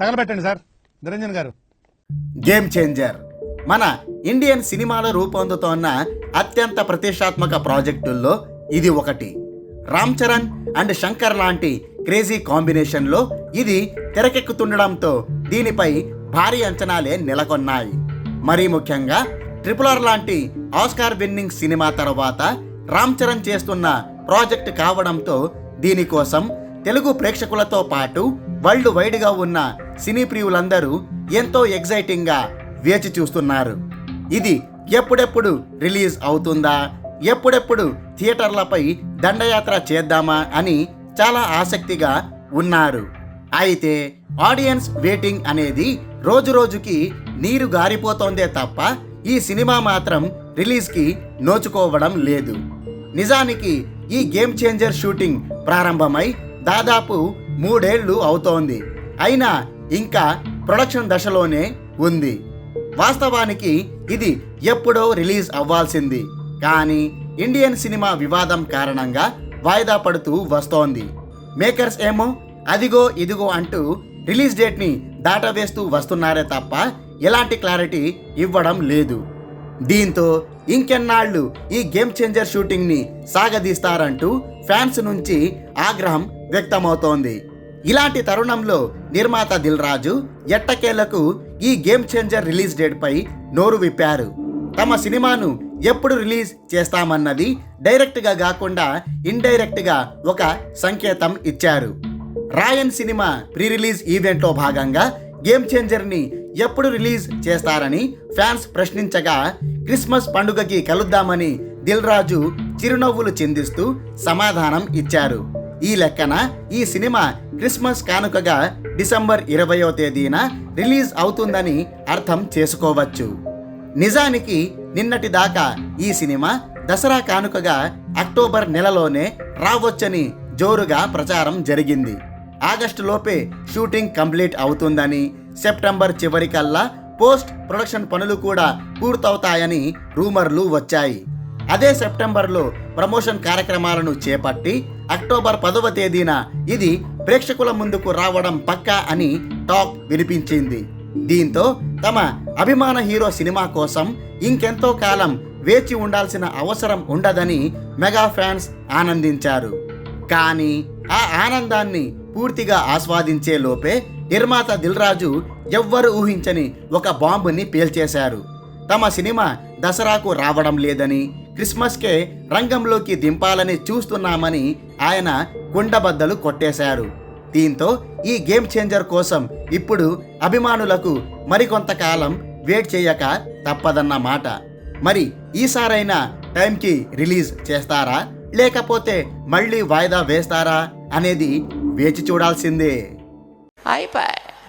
తగలబెట్టండి sir. Niranjan గారు. Game changer మన Indian సినిమాలో రూపొందుతోన్న అత్యంత ప్రతిష్టాత్మక ప్రాజెక్టుల్లో ఇది ఒకటి. రామ్ చరణ్ అండ్ శంకర్ లాంటి క్రేజీ కాంబినేషన్లో ఇది తెరకెక్కుతుండడంతో దీనిపై భారీ అంచనాలే నెలకొన్నాయి. మరీ ముఖ్యంగా ట్రిపులర్ లాంటి ఆస్కార్ విన్నింగ్ సినిమా తర్వాత రామ్ చరణ్ చేస్తున్న ప్రాజెక్ట్ కావడంతో దీనికోసం తెలుగు ప్రేక్షకులతో పాటు వరల్డ్ వైడ్గా ఉన్న సినీ ప్రియులందరూ ఎంతో ఎగ్జైటింగ్గా వేచి చూస్తున్నారు. ఇది ఎప్పుడెప్పుడు రిలీజ్ అవుతుందా? ఎప్పుడెప్పుడు థియేటర్లపై దండయాత్ర చేద్దామా? అని చాలా ఆసక్తిగా ఉన్నారు. అయితే ఆడియన్స్ వెయిటింగ్ అనేది రోజు రోజుకి నీరు గారిపోతోందే తప్ప ఈ సినిమా మాత్రం రిలీజ్కి నోచుకోవడం లేదు. నిజానికి ఈ గేమ్ చేంజర్ షూటింగ్ ప్రారంభమై దాదాపు మూడేళ్ళు అవుతోంది. అయినా ఇంకా ప్రొడక్షన్ దశలోనే ఉంది. వాస్తవానికి ఇది ఎప్పుడో రిలీజ్ అవ్వాల్సింది. కానీ ఇండియన్ సినిమా వివాదం కారణంగా వాయిదా పడుతూ వస్తోంది. మేకర్స్ ఏమో అదిగో ఇదిగో అంటూ రిలీజ్ డేట్ని దాటవేస్తూ వస్తున్నారే తప్ప ఎలాంటి క్లారిటీ ఇవ్వడం లేదు. దీంతో ఇంకెన్నాళ్ళు ఈ గేమ్ చేంజర్ షూటింగ్ని సాగదీస్తారంటూ ఫ్యాన్స్ నుంచి ఆగ్రహం వ్యక్తమవుతోంది. ఇలాంటి తరుణంలో నిర్మాత దిల్ రాజు ఎట్టకేలకు ఈ గేమ్ చేంజర్ రిలీజ్ డేట్పై నోరు విప్పారు. తమ సినిమాను ఎప్పుడు రిలీజ్ చేస్తామన్నది డైరెక్ట్గా కాకుండా ఇండైరెక్ట్గా ఒక సంకేతం ఇచ్చారు. రాయన్ సినిమా ప్రీ రిలీజ్ ఈవెంట్లో భాగంగా గేమ్ చేంజర్ని ఎప్పుడు రిలీజ్ చేస్తారని ఫ్యాన్స్ ప్రశ్నించగా క్రిస్మస్ పండుగకి కలుద్దామని దిల్ రాజు చిరునవ్వులు చిందిస్తూ సమాధానం ఇచ్చారు. ఈ లెక్కన ఈ సినిమా క్రిస్మస్ కానుకగా డిసెంబర్ ఇరవయో తేదీన రిలీజ్ అవుతుందని అర్థం చేసుకోవచ్చు. నిజానికి నిన్నటి దాకా ఈ సినిమా దసరా కానుకగా అక్టోబర్ నెలలోనే రావచ్చని జోరుగా ప్రచారం జరిగింది. ఆగస్టులోపే షూటింగ్ కంప్లీట్ అవుతుందని సెప్టెంబర్ చివరికల్లా పోస్ట్ ప్రొడక్షన్ పనులు కూడా పూర్తవుతాయని రూమర్లు వచ్చాయి. అదే సెప్టెంబర్లో ప్రమోషన్ కార్యక్రమాలను చేపట్టి అక్టోబర్ పదవ తేదీన ఇది ప్రేక్షకుల ముందుకు రావడం పక్కా అని టాక్ వినిపించింది. దీంతో తమ అభిమాన హీరో సినిమా కోసం ఇంకెంతో కాలం వేచి ఉండాల్సిన అవసరం ఉండదని మెగా ఫ్యాన్స్ ఆనందించారు. కానీ ఆ ఆనందాన్ని పూర్తిగా ఆస్వాదించే లోపే నిర్మాత దిల్రాజు ఎవ్వరు ఊహించని ఒక బాంబుని పేల్చేశారు. తమ సినిమా దసరాకు రావడం లేదని క్రిస్మస్కే రంగంలోకి దింపాలని చూస్తున్నామని ఆయన కుండబద్దలు కొట్టేశారు దీంతో ఈ గేమ్ చేంజర్ కోసం ఇప్పుడు అభిమానులకు మరికొంతకాలం వెయిట్ చేయక తప్పదన్న మాట. మరి ఈసారైనా టైంకి రిలీజ్ చేస్తారా? లేకపోతే మళ్ళీ వాయిదా వేస్తారా? అనేది వేచి చూడాల్సిందే. అయిపోయి.